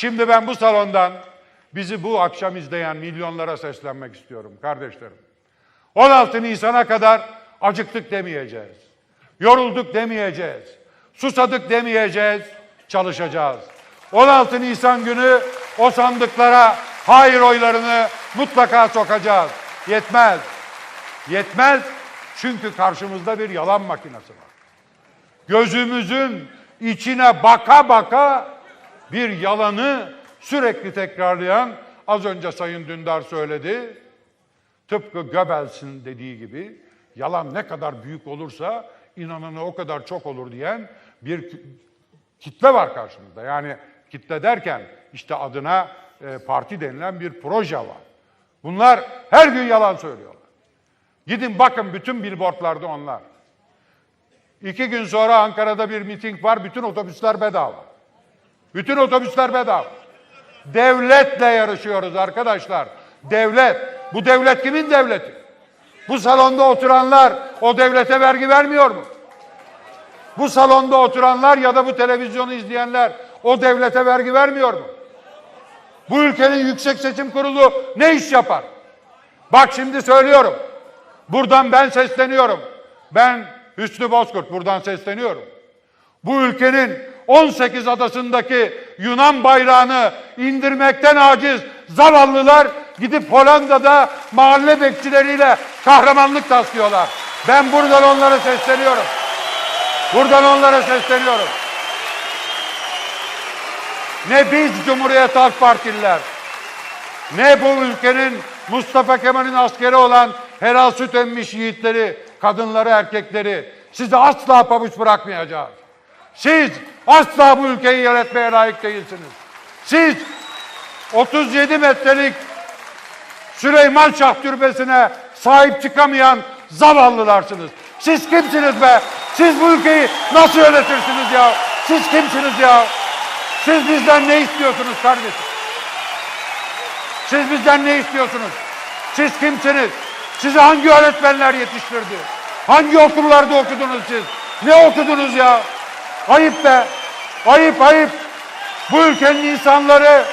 Şimdi ben bu salondan bizi bu akşam izleyen milyonlara seslenmek istiyorum kardeşlerim. 16 Nisan'a kadar acıktık demeyeceğiz. Yorulduk demeyeceğiz. Susadık demeyeceğiz. Çalışacağız. 16 Nisan günü o sandıklara hayır oylarını mutlaka sokacağız. Yetmez. Yetmez çünkü karşımızda bir yalan makinesi var. Gözümüzün içine baka baka bir yalanı sürekli tekrarlayan az önce Sayın Dündar söyledi. Tıpkı Göbels'in dediği gibi yalan ne kadar büyük olursa inananı o kadar çok olur diyen bir kitle var karşımızda. Yani kitle derken işte adına e, parti denilen bir proje var. Bunlar her gün yalan söylüyorlar. Gidin bakın bütün billboardlarda onlar. İki gün sonra Ankara'da bir miting var, bütün otobüsler bedava. Bütün otobüsler bedava. Devletle yarışıyoruz arkadaşlar. Devlet. Bu devlet kimin devleti? Bu salonda oturanlar o devlete vergi vermiyor mu? Bu salonda oturanlar ya da bu televizyonu izleyenler o devlete vergi vermiyor mu? Bu ülkenin Yüksek Seçim Kurulu ne iş yapar? Bak şimdi söylüyorum. Buradan ben sesleniyorum. Ben Hüsnü Bozkurt buradan sesleniyorum. Bu ülkenin 18 adasındaki Yunan bayrağını indirmekten aciz zavallılar gidip Hollanda'da mahalle bekçileriyle kahramanlık taslıyorlar. Ben buradan onlara sesleniyorum. Buradan onlara sesleniyorum. Ne biz Cumhuriyet Halk Partililer, ne bu ülkenin Mustafa Kemal'in askeri olan helal süt emmiş yiğitleri, kadınları, erkekleri sizi asla pabuç bırakmayacağız. Siz asla bu ülkeyi yönetmeye layık değilsiniz. Siz 37 metrelik Süleyman Şah Türbesi'ne sahip çıkamayan zavallılarsınız. Siz kimsiniz be? Siz bu ülkeyi nasıl yönetirsiniz ya? Siz kimsiniz ya? Siz bizden ne istiyorsunuz kardeşim? Siz bizden ne istiyorsunuz? Siz kimsiniz? Sizi hangi öğretmenler yetiştirdi? Hangi okullarda okudunuz siz? Ne okudunuz ya? Ayıp be. Ayıp ayıp. Bu ülkenin insanları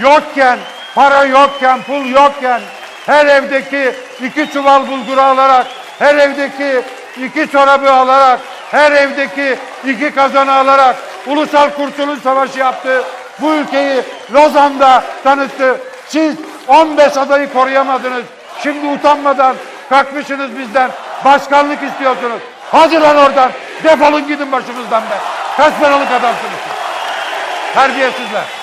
yokken, para yokken, pul yokken her evdeki iki çuval bulguru alarak, her evdeki iki çorabı alarak, her evdeki iki kazanı alarak Ulusal Kurtuluş Savaşı yaptı. Bu ülkeyi Lozan'da tanıttı. Siz 15 adayı koruyamadınız. Şimdi utanmadan kalkmışsınız bizden. Başkanlık istiyorsunuz. Hadi lan oradan. Defolun gidin başımızdan be. Kaç paralık adamsınız siz? Terbiyesizler.